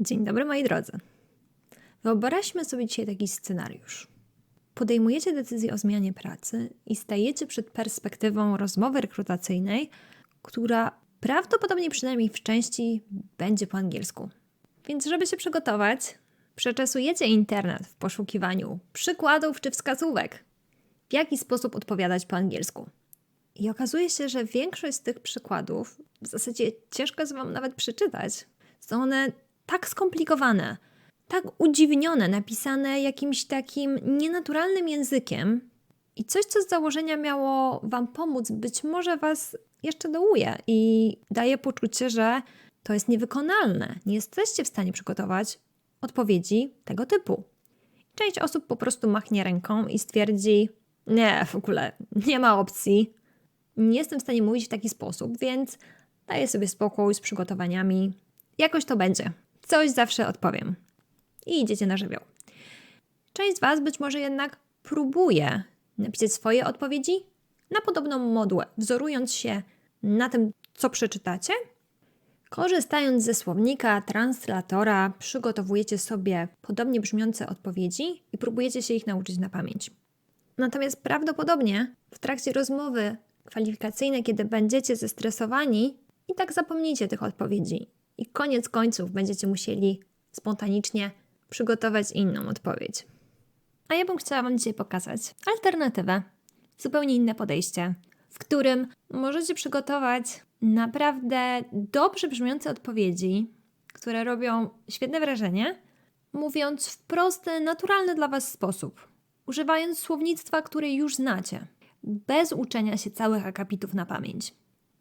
Dzień dobry moi drodzy. Wyobraźmy sobie dzisiaj taki scenariusz. Podejmujecie decyzję o zmianie pracy i stajecie przed perspektywą rozmowy rekrutacyjnej, która prawdopodobnie przynajmniej w części będzie po angielsku. Więc żeby się przygotować, przeczesujecie internet w poszukiwaniu przykładów czy wskazówek, w jaki sposób odpowiadać po angielsku. I okazuje się, że większość z tych przykładów w zasadzie ciężko jest Wam nawet przeczytać. Są one tak skomplikowane, tak udziwnione, napisane jakimś takim nienaturalnym językiem i coś, co z założenia miało Wam pomóc, być może Was jeszcze dołuje i daje poczucie, że to jest niewykonalne. Nie jesteście w stanie przygotować odpowiedzi tego typu. Część osób po prostu machnie ręką i stwierdzi: Nie, w ogóle nie ma opcji. Nie jestem w stanie mówić w taki sposób, więc daję sobie spokój z przygotowaniami. Jakoś to będzie. Coś zawsze odpowiem. I idziecie na żywioł. Część z Was być może jednak próbuje napisać swoje odpowiedzi na podobną modułę, wzorując się na tym, co przeczytacie. Korzystając ze słownika, translatora, przygotowujecie sobie podobnie brzmiące odpowiedzi i próbujecie się ich nauczyć na pamięć. Natomiast prawdopodobnie w trakcie rozmowy kwalifikacyjnej, kiedy będziecie zestresowani, i tak zapomnicie tych odpowiedzi i koniec końców będziecie musieli spontanicznie przygotować inną odpowiedź. A ja bym chciała Wam dzisiaj pokazać alternatywę, zupełnie inne podejście, w którym możecie przygotować naprawdę dobrze brzmiące odpowiedzi, które robią świetne wrażenie, mówiąc w prosty, naturalny dla Was sposób, używając słownictwa, które już znacie, bez uczenia się całych akapitów na pamięć.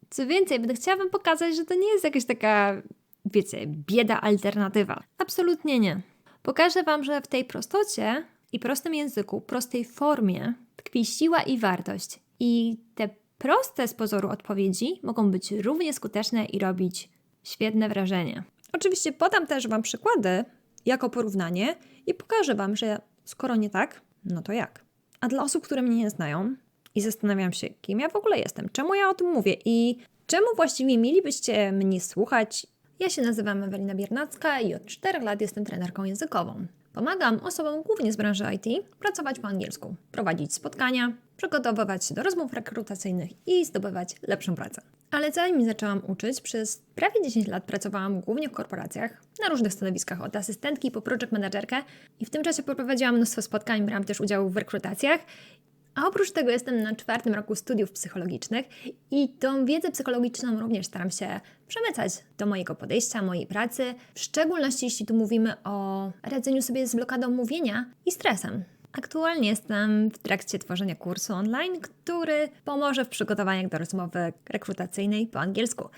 Co więcej, będę chciała Wam pokazać, że to nie jest jakaś taka wiecie, bieda alternatywa. Absolutnie nie. Pokażę Wam, że w tej prostocie i prostym języku, prostej formie tkwi siła i wartość. I te proste z pozoru odpowiedzi mogą być równie skuteczne i robić świetne wrażenie. Oczywiście podam też Wam przykłady jako porównanie i pokażę Wam, że skoro nie tak, no to jak. A dla osób, które mnie nie znają i zastanawiam się, kim ja w ogóle jestem, czemu ja o tym mówię i czemu właściwie mielibyście mnie słuchać ja się nazywam Ewelina Biernacka i od 4 lat jestem trenerką językową. Pomagam osobom głównie z branży IT pracować po angielsku, prowadzić spotkania, przygotowywać się do rozmów rekrutacyjnych i zdobywać lepszą pracę. Ale zanim zaczęłam uczyć, przez prawie 10 lat pracowałam głównie w korporacjach, na różnych stanowiskach, od asystentki po project managerkę i w tym czasie poprowadziłam mnóstwo spotkań, brałam też udział w rekrutacjach a oprócz tego jestem na czwartym roku studiów psychologicznych i tą wiedzę psychologiczną również staram się przemycać do mojego podejścia, mojej pracy, w szczególności jeśli tu mówimy o radzeniu sobie z blokadą mówienia i stresem. Aktualnie jestem w trakcie tworzenia kursu online, który pomoże w przygotowaniach do rozmowy rekrutacyjnej po angielsku.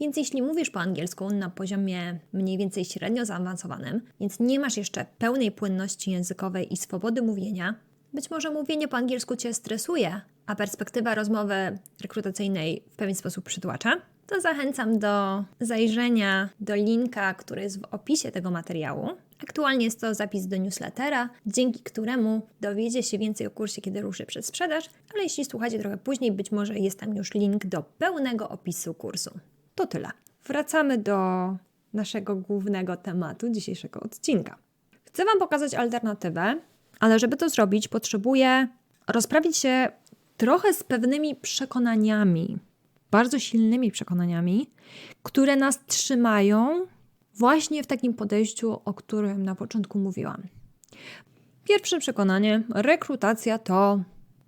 Więc jeśli mówisz po angielsku na poziomie mniej więcej średnio zaawansowanym, więc nie masz jeszcze pełnej płynności językowej i swobody mówienia, być może mówienie po angielsku Cię stresuje, a perspektywa rozmowy rekrutacyjnej w pewien sposób przytłacza, to zachęcam do zajrzenia do linka, który jest w opisie tego materiału. Aktualnie jest to zapis do newslettera, dzięki któremu dowiecie się więcej o kursie, kiedy ruszy przed sprzedaż, ale jeśli słuchacie trochę później, być może jest tam już link do pełnego opisu kursu. To tyle. Wracamy do naszego głównego tematu dzisiejszego odcinka. Chcę Wam pokazać alternatywę, ale żeby to zrobić, potrzebuję rozprawić się trochę z pewnymi przekonaniami, bardzo silnymi przekonaniami, które nas trzymają właśnie w takim podejściu, o którym na początku mówiłam. Pierwsze przekonanie: rekrutacja to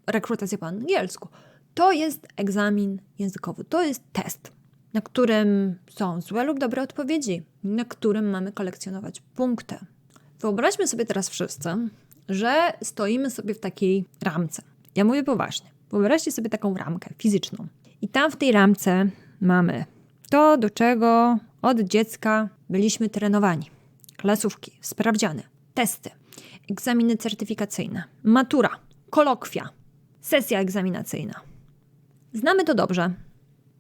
rekrutacja po angielsku. To jest egzamin językowy, to jest test, na którym są złe lub dobre odpowiedzi, na którym mamy kolekcjonować punkty. Wyobraźmy sobie teraz wszyscy, że stoimy sobie w takiej ramce. Ja mówię poważnie. Wyobraźcie sobie taką ramkę fizyczną. I tam w tej ramce mamy to, do czego od dziecka byliśmy trenowani. Klasówki, sprawdziany, testy, egzaminy certyfikacyjne, matura, kolokwia, sesja egzaminacyjna. Znamy to dobrze.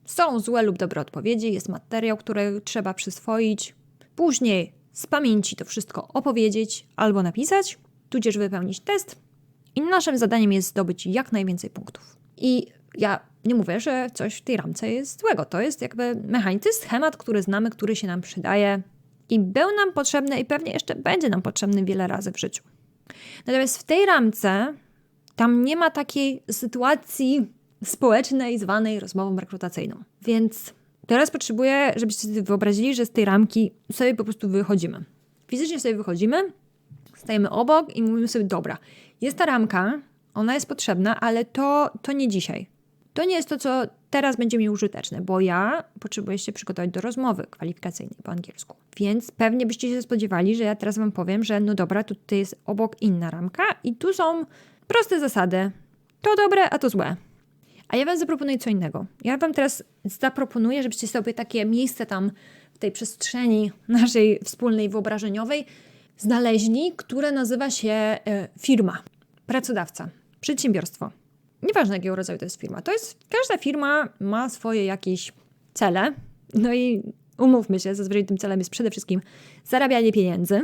Są złe lub dobre odpowiedzi, jest materiał, który trzeba przyswoić. Później z pamięci to wszystko opowiedzieć albo napisać, tudzież wypełnić test. I naszym zadaniem jest zdobyć jak najwięcej punktów. I ja nie mówię, że coś w tej ramce jest złego. To jest jakby mechanizm, schemat, który znamy, który się nam przydaje I był nam potrzebny i pewnie jeszcze będzie nam potrzebny wiele razy w życiu. Natomiast w tej ramce tam nie ma takiej sytuacji społecznej zwanej rozmową rekrutacyjną. Więc teraz potrzebuję, żebyście sobie wyobrazili, że z tej ramki sobie po prostu wychodzimy. Fizycznie sobie wychodzimy, stajemy obok i mówimy sobie, dobra, jest ta ramka, ona jest potrzebna, ale to, to nie dzisiaj. To nie jest to, co teraz będzie mi użyteczne, bo ja potrzebuję się przygotować do rozmowy kwalifikacyjnej po angielsku. Więc pewnie byście się spodziewali, że ja teraz Wam powiem, że no dobra, tutaj jest obok inna ramka i tu są proste zasady. To dobre, a to złe. A ja Wam zaproponuję co innego. Ja Wam teraz zaproponuję, żebyście sobie takie miejsce tam w tej przestrzeni naszej wspólnej wyobrażeniowej znaleźli, które nazywa się e, firma, pracodawca, przedsiębiorstwo. Nieważne jakiego rodzaju to jest firma. To jest, każda firma ma swoje jakieś cele. No i umówmy się, zazwyczaj tym celem jest przede wszystkim zarabianie pieniędzy.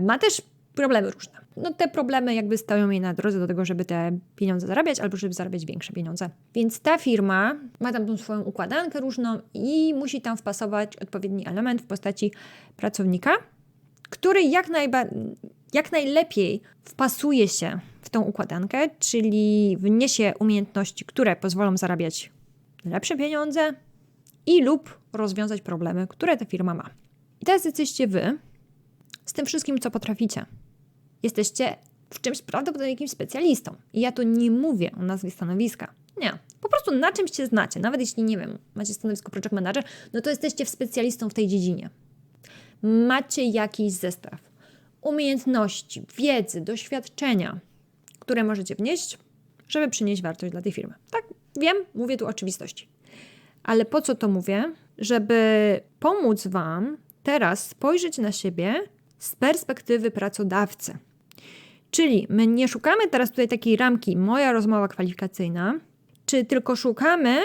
Ma też problemy różne. No te problemy jakby stoją jej na drodze do tego, żeby te pieniądze zarabiać albo żeby zarabiać większe pieniądze. Więc ta firma ma tam tą swoją układankę różną i musi tam wpasować odpowiedni element w postaci pracownika, który jak, najba- jak najlepiej wpasuje się w tą układankę, czyli wniesie umiejętności, które pozwolą zarabiać lepsze pieniądze i lub rozwiązać problemy, które ta firma ma. I teraz jesteście wy z tym wszystkim, co potraficie. Jesteście w czymś prawdopodobnie jakimś specjalistą. I ja tu nie mówię o nazwie stanowiska. Nie. Po prostu na czymś się znacie. Nawet jeśli, nie wiem, macie stanowisko project manager, no to jesteście specjalistą w tej dziedzinie. Macie jakiś zestaw umiejętności, wiedzy, doświadczenia, które możecie wnieść, żeby przynieść wartość dla tej firmy. Tak, wiem, mówię tu oczywistości. Ale po co to mówię? Żeby pomóc Wam teraz spojrzeć na siebie z perspektywy pracodawcy. Czyli my nie szukamy teraz tutaj takiej ramki, moja rozmowa kwalifikacyjna, czy tylko szukamy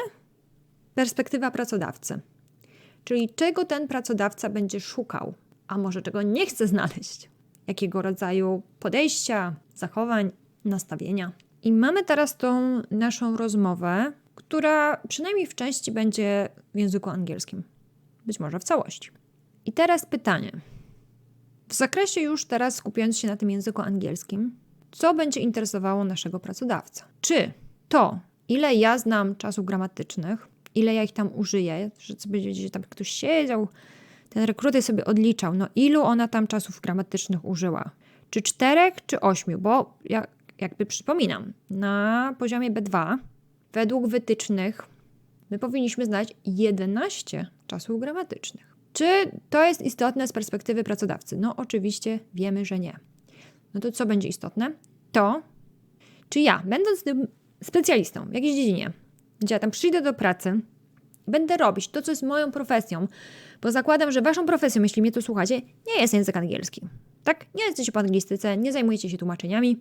perspektywa pracodawcy. Czyli czego ten pracodawca będzie szukał, a może czego nie chce znaleźć, jakiego rodzaju podejścia, zachowań, nastawienia. I mamy teraz tą naszą rozmowę, która przynajmniej w części będzie w języku angielskim, być może w całości. I teraz pytanie. W zakresie już teraz skupiając się na tym języku angielskim, co będzie interesowało naszego pracodawcę? Czy to, ile ja znam czasów gramatycznych, ile ja ich tam użyję, że sobie że tam ktoś siedział, ten rekruter sobie odliczał, no ilu ona tam czasów gramatycznych użyła? Czy czterech, czy ośmiu? Bo ja jakby przypominam, na poziomie B2 według wytycznych my powinniśmy znać 11 czasów gramatycznych. Czy to jest istotne z perspektywy pracodawcy? No oczywiście wiemy, że nie. No to co będzie istotne? To, czy ja, będąc specjalistą w jakiejś dziedzinie, gdzie ja tam przyjdę do pracy, będę robić to, co jest moją profesją, bo zakładam, że waszą profesją, jeśli mnie tu słuchacie, nie jest język angielski. Tak? Nie jesteście po anglistyce, nie zajmujecie się tłumaczeniami,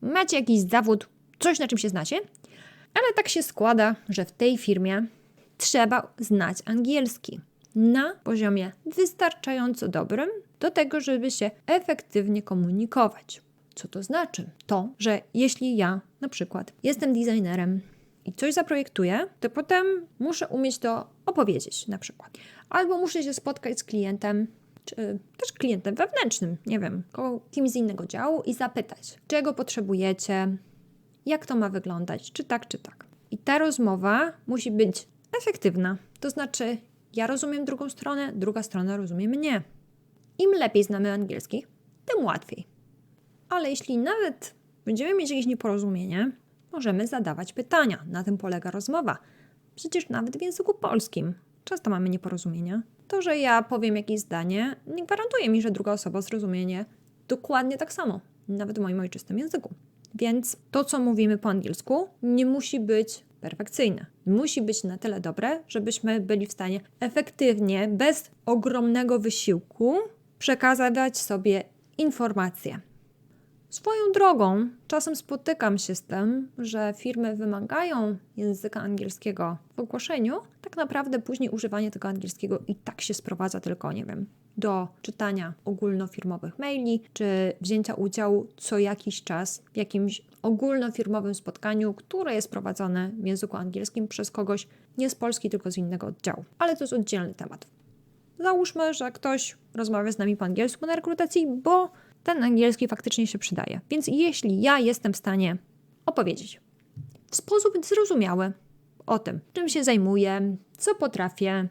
macie jakiś zawód, coś na czym się znacie, ale tak się składa, że w tej firmie trzeba znać angielski na poziomie wystarczająco dobrym do tego, żeby się efektywnie komunikować. Co to znaczy? To, że jeśli ja na przykład jestem designerem i coś zaprojektuję, to potem muszę umieć to opowiedzieć na przykład. Albo muszę się spotkać z klientem, czy też klientem wewnętrznym, nie wiem, kimś z innego działu i zapytać, czego potrzebujecie, jak to ma wyglądać, czy tak, czy tak. I ta rozmowa musi być efektywna. To znaczy, ja rozumiem drugą stronę, druga strona rozumie mnie. Im lepiej znamy angielski, tym łatwiej. Ale jeśli nawet będziemy mieć jakieś nieporozumienie, możemy zadawać pytania. Na tym polega rozmowa. Przecież nawet w języku polskim często mamy nieporozumienia. To, że ja powiem jakieś zdanie, nie gwarantuje mi, że druga osoba zrozumie dokładnie tak samo, nawet w moim ojczystym języku. Więc to, co mówimy po angielsku, nie musi być perfekcyjne. Musi być na tyle dobre, żebyśmy byli w stanie efektywnie, bez ogromnego wysiłku, przekazywać sobie informacje. Swoją drogą, czasem spotykam się z tym, że firmy wymagają języka angielskiego w ogłoszeniu, tak naprawdę później używanie tego angielskiego i tak się sprowadza tylko, nie wiem, do czytania ogólnofirmowych maili, czy wzięcia udziału co jakiś czas w jakimś ogólnofirmowym spotkaniu, które jest prowadzone w języku angielskim przez kogoś nie z Polski, tylko z innego oddziału. Ale to jest oddzielny temat. Załóżmy, że ktoś rozmawia z nami po angielsku na rekrutacji, bo ten angielski faktycznie się przydaje. Więc jeśli ja jestem w stanie opowiedzieć w sposób zrozumiały o tym, czym się zajmuję, co potrafię,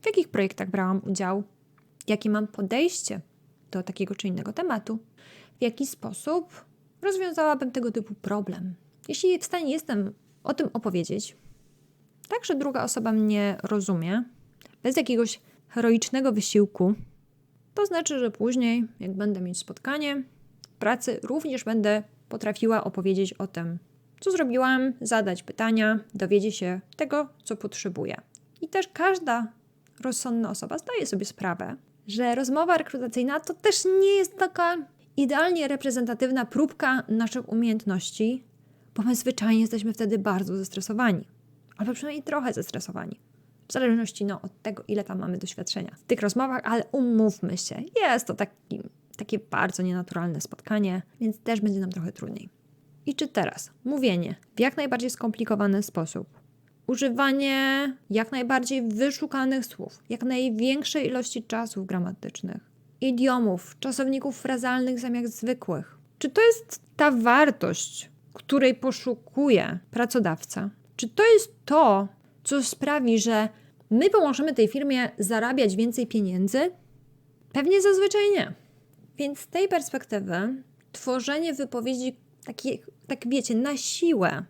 w jakich projektach brałam udział, jakie mam podejście do takiego czy innego tematu, w jaki sposób rozwiązałabym tego typu problem. Jeśli w stanie jestem o tym opowiedzieć, tak, że druga osoba mnie rozumie, bez jakiegoś heroicznego wysiłku, to znaczy, że później, jak będę mieć spotkanie w pracy, również będę potrafiła opowiedzieć o tym, co zrobiłam, zadać pytania, dowiedzieć się tego, co potrzebuję. I też każda rozsądna osoba zdaje sobie sprawę, że rozmowa rekrutacyjna to też nie jest taka idealnie reprezentatywna próbka naszych umiejętności, bo my zwyczajnie jesteśmy wtedy bardzo zestresowani, albo przynajmniej trochę zestresowani. W zależności no, od tego, ile tam mamy doświadczenia w tych rozmowach, ale umówmy się, jest to taki, takie bardzo nienaturalne spotkanie, więc też będzie nam trochę trudniej. I czy teraz mówienie w jak najbardziej skomplikowany sposób, używanie jak najbardziej wyszukanych słów, jak największej ilości czasów gramatycznych, idiomów, czasowników frazalnych zamiast zwykłych. Czy to jest ta wartość, której poszukuje pracodawca? Czy to jest to, co sprawi, że my pomożemy tej firmie zarabiać więcej pieniędzy? Pewnie zazwyczaj nie. Więc z tej perspektywy tworzenie wypowiedzi takie, tak wiecie, na siłę,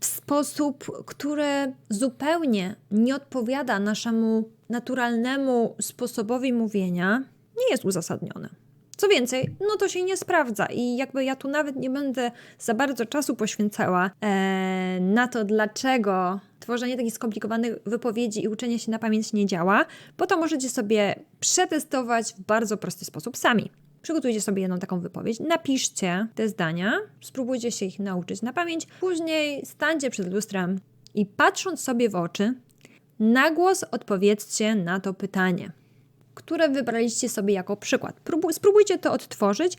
w sposób, który zupełnie nie odpowiada naszemu naturalnemu sposobowi mówienia, nie jest uzasadnione. Co więcej, no to się nie sprawdza i jakby ja tu nawet nie będę za bardzo czasu poświęcała e, na to, dlaczego tworzenie takich skomplikowanych wypowiedzi i uczenie się na pamięć nie działa, bo to możecie sobie przetestować w bardzo prosty sposób sami. Przygotujcie sobie jedną taką wypowiedź, napiszcie te zdania, spróbujcie się ich nauczyć na pamięć, później stańcie przed lustrem i patrząc sobie w oczy, na głos odpowiedzcie na to pytanie, które wybraliście sobie jako przykład. spróbujcie to odtworzyć,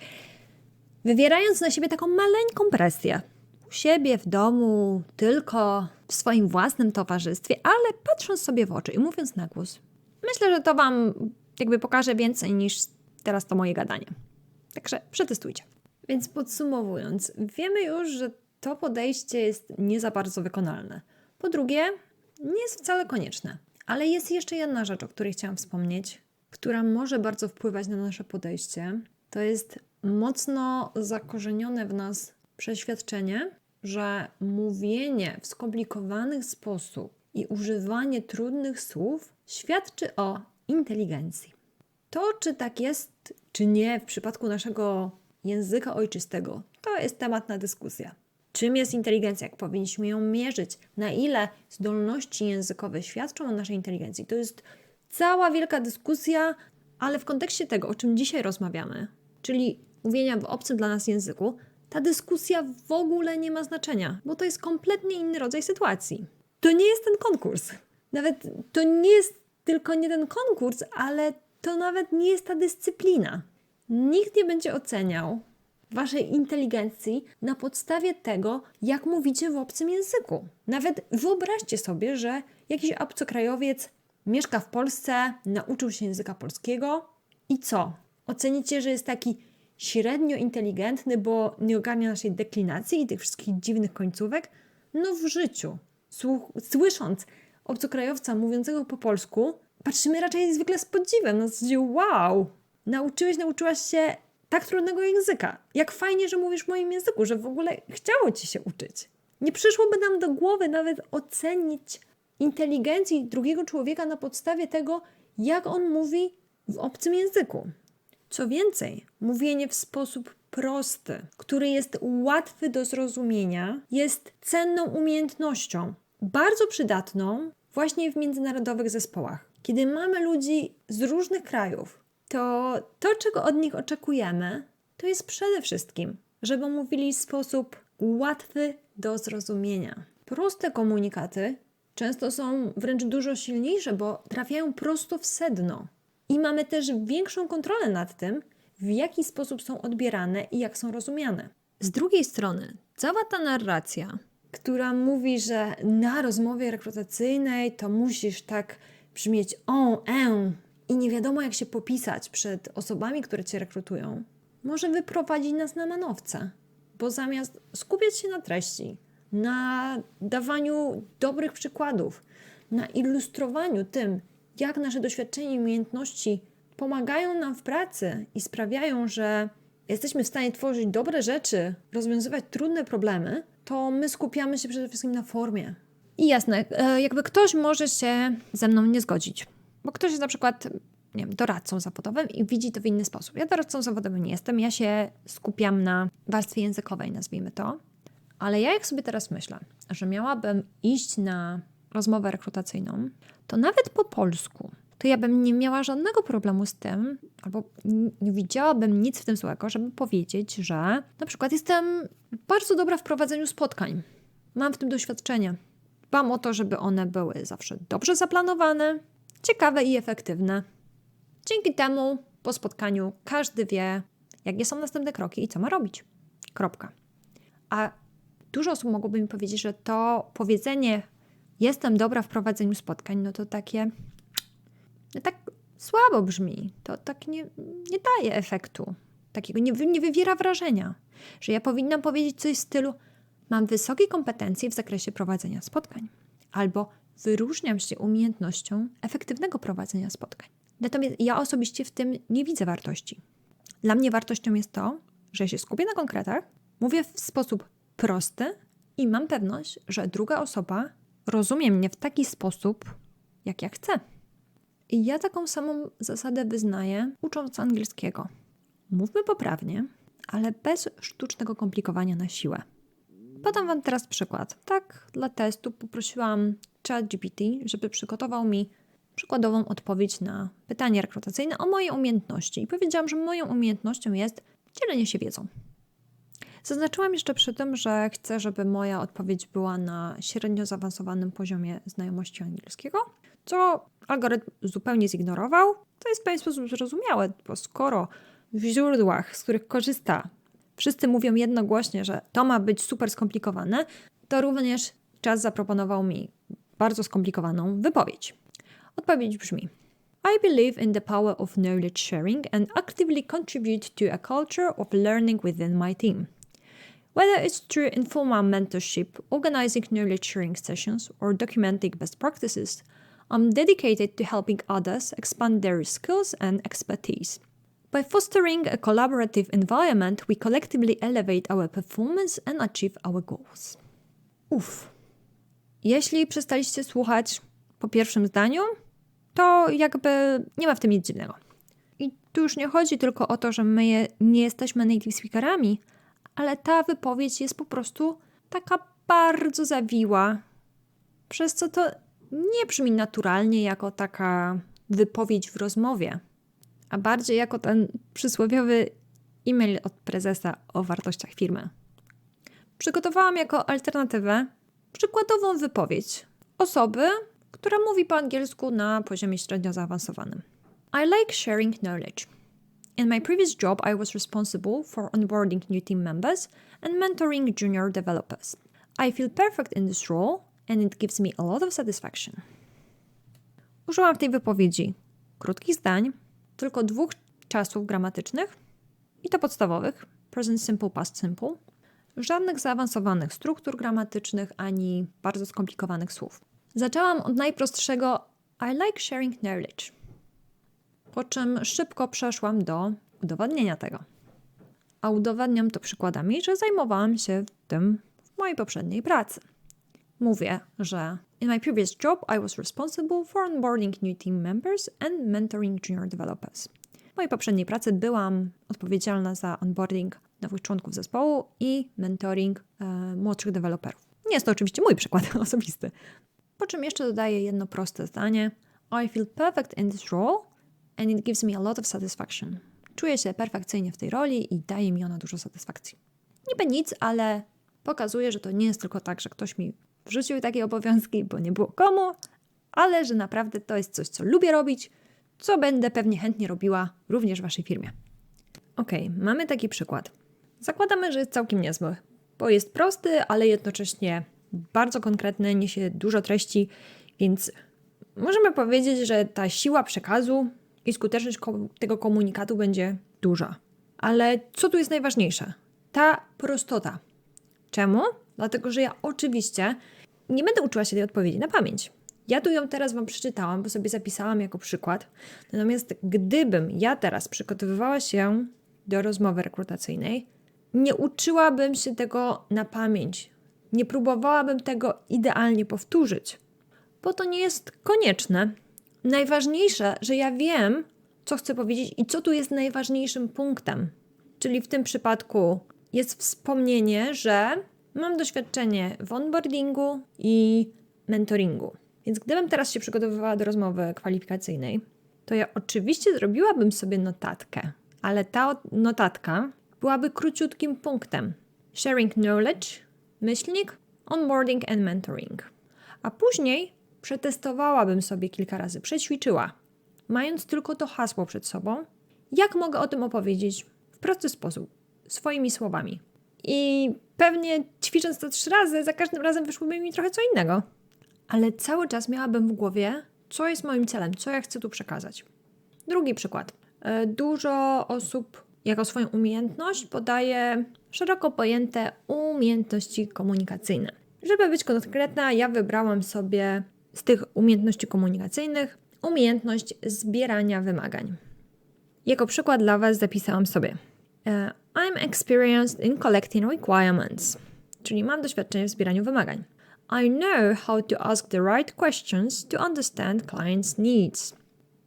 wywierając na siebie taką maleńką presję. U siebie, w domu, tylko w swoim własnym towarzystwie, ale patrząc sobie w oczy i mówiąc na głos. Myślę, że to Wam jakby pokaże więcej niż teraz to moje gadanie. Także przetestujcie. Więc podsumowując, wiemy już, że to podejście jest nie za bardzo wykonalne. Po drugie, nie jest wcale konieczne. Ale jest jeszcze jedna rzecz, o której chciałam wspomnieć, która może bardzo wpływać na nasze podejście. To jest mocno zakorzenione w nas przeświadczenie, że mówienie w skomplikowany sposób i używanie trudnych słów świadczy o inteligencji. To, czy tak jest, czy nie w przypadku naszego języka ojczystego, to jest temat na dyskusję. Czym jest inteligencja? Jak powinniśmy ją mierzyć? Na ile zdolności językowe świadczą o naszej inteligencji? To jest cała wielka dyskusja, ale w kontekście tego, o czym dzisiaj rozmawiamy, czyli mówienia w obcym dla nas języku, ta dyskusja w ogóle nie ma znaczenia, bo to jest kompletnie inny rodzaj sytuacji. To nie jest ten konkurs. Nawet to nie jest tylko nie ten konkurs, ale to nawet nie jest ta dyscyplina. Nikt nie będzie oceniał waszej inteligencji na podstawie tego, jak mówicie w obcym języku. Nawet wyobraźcie sobie, że jakiś obcokrajowiec mieszka w Polsce, nauczył się języka polskiego i co? Ocenicie, że jest taki średnio inteligentny, bo nie ogarnia naszej deklinacji i tych wszystkich dziwnych końcówek? No w życiu. Słysząc obcokrajowca mówiącego po polsku, patrzymy raczej zwykle z podziwem. Na zasadzie, wow, nauczyłeś, nauczyłaś się tak trudnego języka. Jak fajnie, że mówisz w moim języku, że w ogóle chciało ci się uczyć. Nie przyszłoby nam do głowy nawet ocenić inteligencji drugiego człowieka na podstawie tego, jak on mówi w obcym języku. Co więcej, mówienie w sposób prosty, który jest łatwy do zrozumienia, jest cenną umiejętnością, bardzo przydatną właśnie w międzynarodowych zespołach. Kiedy mamy ludzi z różnych krajów, to to, czego od nich oczekujemy, to jest przede wszystkim, żeby mówili w sposób łatwy do zrozumienia. Proste komunikaty często są wręcz dużo silniejsze, bo trafiają prosto w sedno. I mamy też większą kontrolę nad tym, w jaki sposób są odbierane i jak są rozumiane. Z drugiej strony, cała ta narracja, która mówi, że na rozmowie rekrutacyjnej to musisz tak brzmieć on, en, i nie wiadomo, jak się popisać przed osobami, które cię rekrutują, może wyprowadzić nas na manowce. Bo zamiast skupiać się na treści, na dawaniu dobrych przykładów, na ilustrowaniu tym, jak nasze doświadczenie i umiejętności pomagają nam w pracy i sprawiają, że jesteśmy w stanie tworzyć dobre rzeczy, rozwiązywać trudne problemy, to my skupiamy się przede wszystkim na formie. I jasne, e, jakby ktoś może się ze mną nie zgodzić, bo ktoś jest na przykład nie wiem, doradcą zawodowym i widzi to w inny sposób. Ja doradcą zawodowym nie jestem, ja się skupiam na warstwie językowej, nazwijmy to. Ale ja jak sobie teraz myślę, że miałabym iść na rozmowę rekrutacyjną, to nawet po polsku, to ja bym nie miała żadnego problemu z tym, albo nie widziałabym nic w tym złego, żeby powiedzieć, że na przykład jestem bardzo dobra w prowadzeniu spotkań. Mam w tym doświadczenie. Dbam o to, żeby one były zawsze dobrze zaplanowane, ciekawe i efektywne. Dzięki temu po spotkaniu każdy wie, jakie są następne kroki i co ma robić. Kropka. A dużo osób mogłoby mi powiedzieć, że to powiedzenie jestem dobra w prowadzeniu spotkań, no to takie no tak słabo brzmi. To tak nie, nie daje efektu. Takiego nie, nie wywiera wrażenia, że ja powinnam powiedzieć coś w stylu mam wysokie kompetencje w zakresie prowadzenia spotkań albo wyróżniam się umiejętnością efektywnego prowadzenia spotkań. Natomiast ja osobiście w tym nie widzę wartości. Dla mnie wartością jest to, że się skupię na konkretach, mówię w sposób prosty i mam pewność, że druga osoba rozumie mnie w taki sposób, jak ja chcę. I ja taką samą zasadę wyznaję, ucząc angielskiego. Mówmy poprawnie, ale bez sztucznego komplikowania na siłę. Podam Wam teraz przykład. Tak, dla testu poprosiłam ChatGPT, żeby przygotował mi przykładową odpowiedź na pytanie rekrutacyjne o moje umiejętności. I powiedziałam, że moją umiejętnością jest dzielenie się wiedzą. Zaznaczyłam jeszcze przy tym, że chcę, żeby moja odpowiedź była na średnio zaawansowanym poziomie znajomości angielskiego, co algorytm zupełnie zignorował. To jest w pewien sposób zrozumiałe, bo skoro w źródłach, z których korzysta, wszyscy mówią jednogłośnie, że to ma być super skomplikowane, to również czas zaproponował mi bardzo skomplikowaną wypowiedź. Odpowiedź brzmi: I believe in the power of knowledge sharing and actively contribute to a culture of learning within my team. Whether it's through informal mentorship, organizing knowledge sharing sessions, or documenting best practices, I'm dedicated to helping others expand their skills and expertise. By fostering a collaborative environment, we collectively elevate our performance and achieve our goals. Uff. Jeśli przestaliście słuchać po pierwszym zdaniu, to jakby nie ma w tym nic dziwnego. I tu już nie chodzi tylko o to, że my nie jesteśmy native speakerami, ale ta wypowiedź jest po prostu taka bardzo zawiła, przez co to nie brzmi naturalnie jako taka wypowiedź w rozmowie, a bardziej jako ten przysłowiowy e-mail od prezesa o wartościach firmy. Przygotowałam jako alternatywę przykładową wypowiedź osoby, która mówi po angielsku na poziomie średnio zaawansowanym. I like sharing knowledge. In my previous job, I was responsible for onboarding new team members and mentoring junior developers. I feel perfect in this role and it gives me a lot of satisfaction. Użyłam w tej wypowiedzi krótkich zdań, tylko dwóch czasów gramatycznych i to podstawowych present simple, past simple. Żadnych zaawansowanych struktur gramatycznych ani bardzo skomplikowanych słów. Zaczęłam od najprostszego I like sharing knowledge, po czym szybko przeszłam do udowadnienia tego. A udowadniam to przykładami, że zajmowałam się tym w mojej poprzedniej pracy. Mówię, że in my previous job I was responsible for onboarding new team members and mentoring junior developers. W mojej poprzedniej pracy byłam odpowiedzialna za onboarding nowych członków zespołu i mentoring e, młodszych deweloperów. Nie jest to oczywiście mój przykład osobisty. Po czym jeszcze dodaję jedno proste zdanie. I feel perfect in this role and it gives me a lot of satisfaction. Czuję się perfekcyjnie w tej roli i daje mi ona dużo satysfakcji. Niby nic, ale pokazuje, że to nie jest tylko tak, że ktoś mi wrzucił takie obowiązki, bo nie było komu, ale że naprawdę to jest coś, co lubię robić, co będę pewnie chętnie robiła również w Waszej firmie. Ok, mamy taki przykład. Zakładamy, że jest całkiem niezły, bo jest prosty, ale jednocześnie bardzo konkretny, niesie dużo treści, więc możemy powiedzieć, że ta siła przekazu i skuteczność tego komunikatu będzie duża. Ale co tu jest najważniejsze? Ta prostota. Czemu? Dlatego, że ja oczywiście nie będę uczyła się tej odpowiedzi na pamięć. Ja tu ją teraz Wam przeczytałam, bo sobie zapisałam jako przykład. Natomiast gdybym ja teraz przygotowywała się do rozmowy rekrutacyjnej, nie uczyłabym się tego na pamięć. Nie próbowałabym tego idealnie powtórzyć, bo to nie jest konieczne. Najważniejsze, że ja wiem, co chcę powiedzieć i co tu jest najważniejszym punktem. Czyli w tym przypadku jest wspomnienie, że mam doświadczenie w onboardingu i mentoringu. Więc gdybym teraz się przygotowywała do rozmowy kwalifikacyjnej, to ja oczywiście zrobiłabym sobie notatkę, ale ta notatka byłaby króciutkim punktem. Sharing knowledge, myślnik, onboarding and mentoring. A później przetestowałabym sobie kilka razy, przećwiczyła, mając tylko to hasło przed sobą, jak mogę o tym opowiedzieć w prosty sposób, swoimi słowami. I pewnie ćwicząc to trzy razy, za każdym razem wyszłoby mi trochę co innego. Ale cały czas miałabym w głowie, co jest moim celem, co ja chcę tu przekazać. Drugi przykład. E, dużo osób jako swoją umiejętność podaje szeroko pojęte umiejętności komunikacyjne. Żeby być konkretna, ja wybrałam sobie z tych umiejętności komunikacyjnych umiejętność zbierania wymagań. Jako przykład dla Was zapisałam sobie e, I'm experienced in collecting requirements, czyli mam doświadczenie w zbieraniu wymagań. I know how to ask the right questions to understand clients' needs.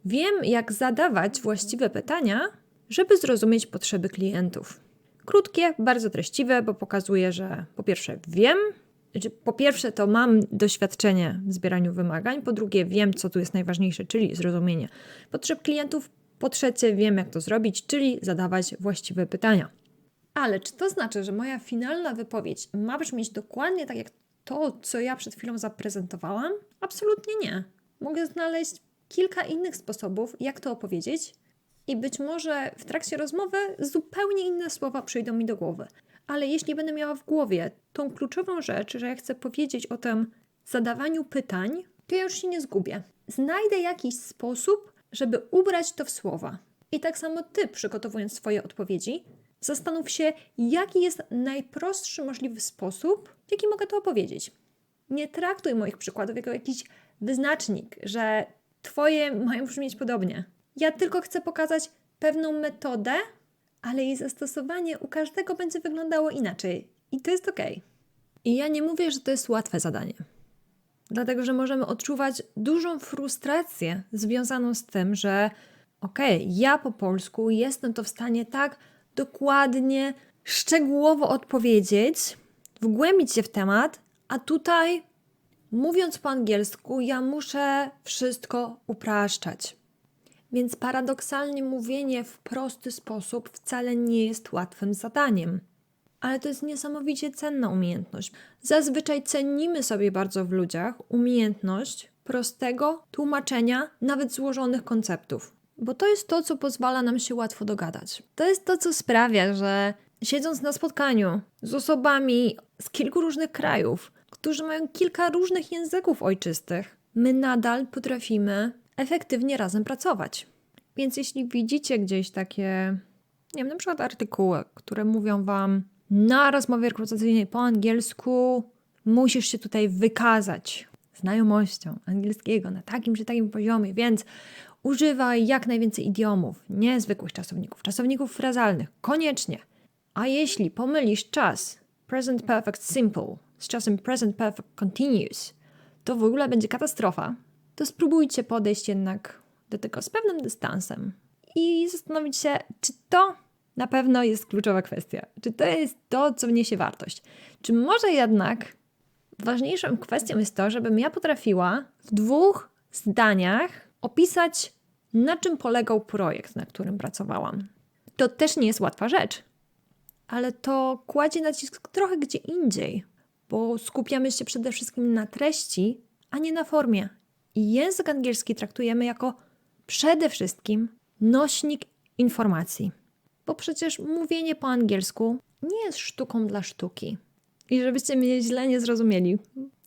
Wiem, jak zadawać właściwe pytania, żeby zrozumieć potrzeby klientów. Krótkie, bardzo treściwe, bo pokazuje, że po pierwsze wiem, znaczy po pierwsze to mam doświadczenie w zbieraniu wymagań, po drugie wiem, co tu jest najważniejsze, czyli zrozumienie potrzeb klientów, po trzecie wiem, jak to zrobić, czyli zadawać właściwe pytania. Ale czy to znaczy, że moja finalna wypowiedź ma brzmieć dokładnie tak jak to, co ja przed chwilą zaprezentowałam? Absolutnie nie. Mogę znaleźć kilka innych sposobów, jak to opowiedzieć, i być może w trakcie rozmowy zupełnie inne słowa przyjdą mi do głowy. Ale jeśli będę miała w głowie tą kluczową rzecz, że ja chcę powiedzieć o tym zadawaniu pytań, to ja już się nie zgubię. Znajdę jakiś sposób, żeby ubrać to w słowa. I tak samo ty, przygotowując swoje odpowiedzi, zastanów się, jaki jest najprostszy możliwy sposób, w jaki mogę to opowiedzieć. Nie traktuj moich przykładów jako jakiś wyznacznik, że twoje mają brzmieć podobnie. Ja tylko chcę pokazać pewną metodę, ale jej zastosowanie u każdego będzie wyglądało inaczej. I to jest ok. I ja nie mówię, że to jest łatwe zadanie. Dlatego, że możemy odczuwać dużą frustrację związaną z tym, że okej, okay, ja po polsku jestem to w stanie tak dokładnie, szczegółowo odpowiedzieć, wgłębić się w temat, a tutaj, mówiąc po angielsku, ja muszę wszystko upraszczać. Więc paradoksalnie mówienie w prosty sposób wcale nie jest łatwym zadaniem. Ale to jest niesamowicie cenna umiejętność. Zazwyczaj cenimy sobie bardzo w ludziach umiejętność prostego tłumaczenia nawet złożonych konceptów. Bo to jest to, co pozwala nam się łatwo dogadać. To jest to, co sprawia, że siedząc na spotkaniu z osobami z kilku różnych krajów, którzy mają kilka różnych języków ojczystych, my nadal potrafimy efektywnie razem pracować. Więc jeśli widzicie gdzieś takie, nie wiem, na przykład artykuły, które mówią Wam na rozmowie rekrutacyjnej po angielsku musisz się tutaj wykazać znajomością angielskiego na takim czy takim poziomie, więc używaj jak najwięcej idiomów, nie zwykłych czasowników, czasowników frazalnych, koniecznie. A jeśli pomylisz czas present perfect simple z czasem present perfect continuous, to w ogóle będzie katastrofa, to spróbujcie podejść jednak do tego z pewnym dystansem i zastanowić się, czy to na pewno jest kluczowa kwestia. Czy to jest to, co wniesie wartość? Czy może jednak ważniejszą kwestią jest to, żebym ja potrafiła w dwóch zdaniach opisać, na czym polegał projekt, na którym pracowałam. To też nie jest łatwa rzecz, ale to kładzie nacisk trochę gdzie indziej, bo skupiamy się przede wszystkim na treści, a nie na formie. Język angielski traktujemy jako przede wszystkim nośnik informacji. Bo przecież mówienie po angielsku nie jest sztuką dla sztuki. I żebyście mnie źle nie zrozumieli,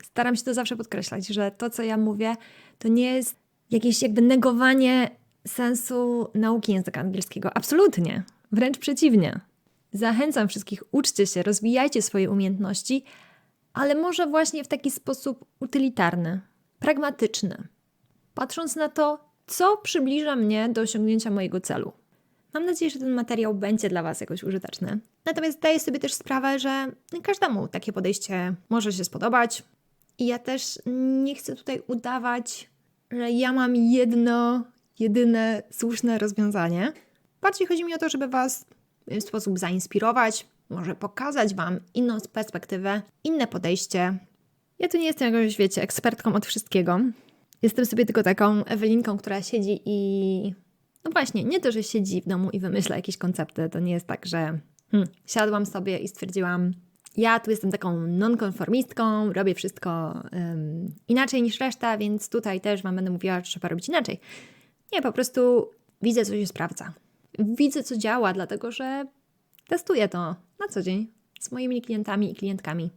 staram się to zawsze podkreślać, że to, co ja mówię, to nie jest jakieś jakby negowanie sensu nauki języka angielskiego. Absolutnie. Wręcz przeciwnie. Zachęcam wszystkich, uczcie się, rozwijajcie swoje umiejętności, ale może właśnie w taki sposób utylitarny, pragmatyczny. Patrząc na to, co przybliża mnie do osiągnięcia mojego celu. Mam nadzieję, że ten materiał będzie dla Was jakoś użyteczny. Natomiast zdaję sobie też sprawę, że każdemu takie podejście może się spodobać. I ja też nie chcę tutaj udawać, że ja mam jedno, jedyne słuszne rozwiązanie. Bardziej chodzi mi o to, żeby Was w pewien sposób zainspirować, może pokazać Wam inną perspektywę, inne podejście. Ja tu nie jestem jakąś, wiecie, ekspertką od wszystkiego. Jestem sobie tylko taką Ewelinką, która siedzi i. No właśnie, nie to, że siedzi w domu i wymyśla jakieś koncepty. To nie jest tak, że hmm, siadłam sobie i stwierdziłam, ja tu jestem taką nonkonformistką, robię wszystko inaczej niż reszta, więc tutaj też Wam będę mówiła, że trzeba robić inaczej. Nie, po prostu widzę, co się sprawdza. Widzę, co działa, dlatego że testuję to na co dzień z moimi klientami i klientkami.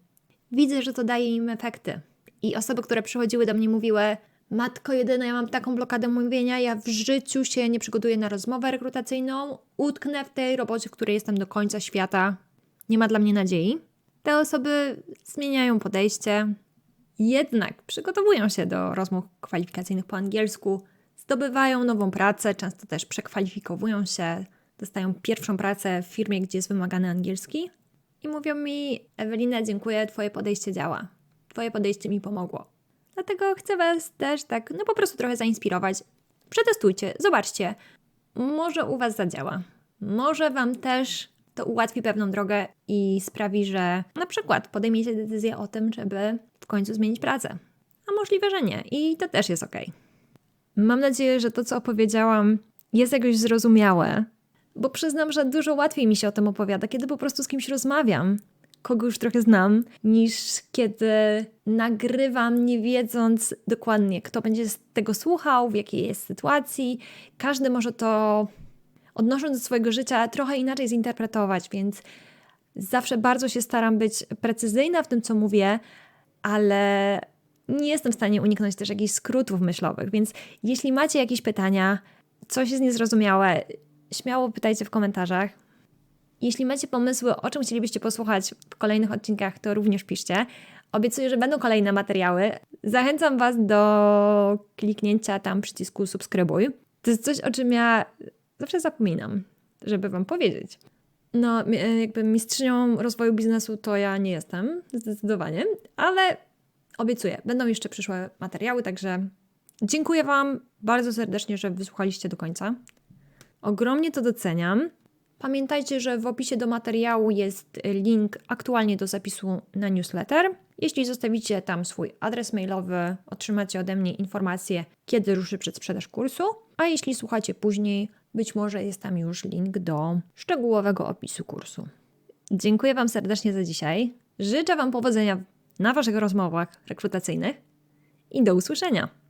Widzę, że to daje im efekty. I osoby, które przychodziły do mnie, mówiły: Matko jedyna, ja mam taką blokadę mówienia, ja w życiu się nie przygotuję na rozmowę rekrutacyjną, utknę w tej robocie, w której jestem do końca świata, nie ma dla mnie nadziei. Te osoby zmieniają podejście, jednak przygotowują się do rozmów kwalifikacyjnych po angielsku, zdobywają nową pracę, często też przekwalifikowują się, dostają pierwszą pracę w firmie, gdzie jest wymagany angielski i mówią mi: Ewelina, dziękuję, Twoje podejście działa. Twoje podejście mi pomogło. Dlatego chcę Was też tak, no po prostu trochę zainspirować. Przetestujcie, zobaczcie. Może u Was zadziała. Może Wam też to ułatwi pewną drogę i sprawi, że na przykład podejmiecie decyzję o tym, żeby w końcu zmienić pracę. A możliwe, że nie. I to też jest ok. Mam nadzieję, że to, co opowiedziałam, jest jakoś zrozumiałe, bo przyznam, że dużo łatwiej mi się o tym opowiada, kiedy po prostu z kimś rozmawiam, kogo już trochę znam, niż kiedy nagrywam, nie wiedząc dokładnie, kto będzie tego słuchał, w jakiej jest sytuacji. Każdy może to, odnosząc do swojego życia, trochę inaczej zinterpretować, więc zawsze bardzo się staram być precyzyjna w tym, co mówię, ale nie jestem w stanie uniknąć też jakichś skrótów myślowych, więc jeśli macie jakieś pytania, coś jest niezrozumiałe, śmiało pytajcie w komentarzach. Jeśli macie pomysły, o czym chcielibyście posłuchać w kolejnych odcinkach, to również piszcie. Obiecuję, że będą kolejne materiały. Zachęcam Was do kliknięcia tam przycisku subskrybuj. To jest coś, o czym ja zawsze zapominam, żeby Wam powiedzieć. No, jakby mistrzynią rozwoju biznesu to ja nie jestem, zdecydowanie, ale obiecuję, będą jeszcze przyszłe materiały, także dziękuję Wam bardzo serdecznie, że wysłuchaliście do końca. Ogromnie to doceniam. Pamiętajcie, że w opisie do materiału jest link aktualnie do zapisu na newsletter. Jeśli zostawicie tam swój adres mailowy, otrzymacie ode mnie informację, kiedy ruszy przedsprzedaż kursu. A jeśli słuchacie później, być może jest tam już link do szczegółowego opisu kursu. Dziękuję Wam serdecznie za dzisiaj. Życzę Wam powodzenia na Waszych rozmowach rekrutacyjnych i do usłyszenia.